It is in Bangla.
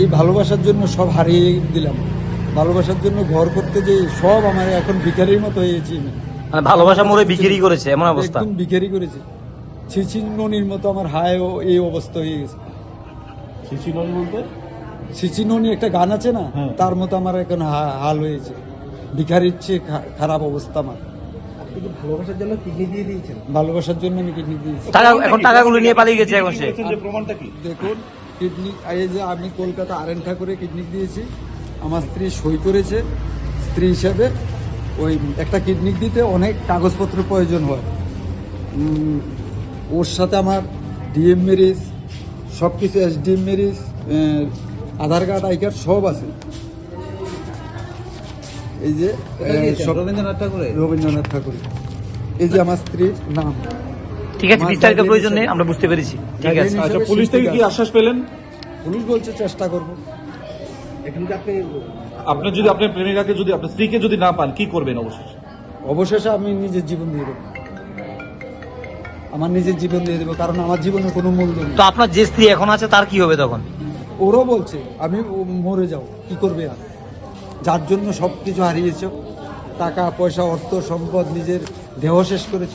এই ভালোবাসার জন্য সব হারিয়ে দিলাম। ভালোবাসার জন্য ঘর করতে যে সব আমার এখন ভিখারির মতো হয়েছি। মানে ভালোবাসা মোড়ে বিক্রি করেছে এমন অবস্থা। একদম ভিখারি করেছে। ছিচিননির মতো আমার হায় ও এই অবস্থা হয়ে গেছে। বলতে? সিচিননি একটা গান আছে না হ্যাঁ। তার মতো আমার এখন হাল হয়েছে। ভিখারির চেয়ে খারাপ অবস্থা আমার। ভালোবাসার জন্য কিডনি দিয়ে দিয়েছেন। ভালোবাসার জন্য আমি কিডনি দিয়েছি। টাকা এখন টাকাগুলো নিয়ে পালিয়ে গেছে এখন সে। প্রমাণটা কি দেখুন কিডনি এই যে আমি কলকাতা আরেন ঠাকুরে কিডনি দিয়েছি আমার স্ত্রী সই করেছে স্ত্রী হিসাবে ওই একটা কিডনি দিতে অনেক কাগজপত্র প্রয়োজন হয়। ওর সাথে আমার ডিএম মেরিজ সব কিছু S DM marriage Aadhaar card I card সব আছে। এই যে রবীন্দ্রনাথ ঠাকুরে রবীন্দ্রনাথ ঠাকুর এই যে আমার স্ত্রীর নাম। ঠিক আছে বিস্তারিত প্রয়োজন নেই আমরা বুঝতে পেরেছি। ঠিক আছে। আচ্ছা পুলিশ থেকে কি আশ্বাস পেলেন? পুলিশ বলছে চেষ্টা করব। এখন কি আপনি আপনার যদি আপনার প্রেমিকাকে যদি আপনার স্ত্রীকে যদি না পান কি করবেন অবশেষে? অবশেষে আমি নিজের জীবন দিয়ে দেবো। আমার নিজের জীবন দিয়ে দেবো কারণ আমার জীবনে কোনো মূল্য নেই। তো আপনার যে স্ত্রী এখন আছে তার কি হবে তখন? ওরও বলছে আমি মরে যাও কি করবে আর? যার জন্য সব কিছু হারিয়েছ টাকা পয়সা অর্থ সম্পদ নিজের দেহ শেষ করেছ।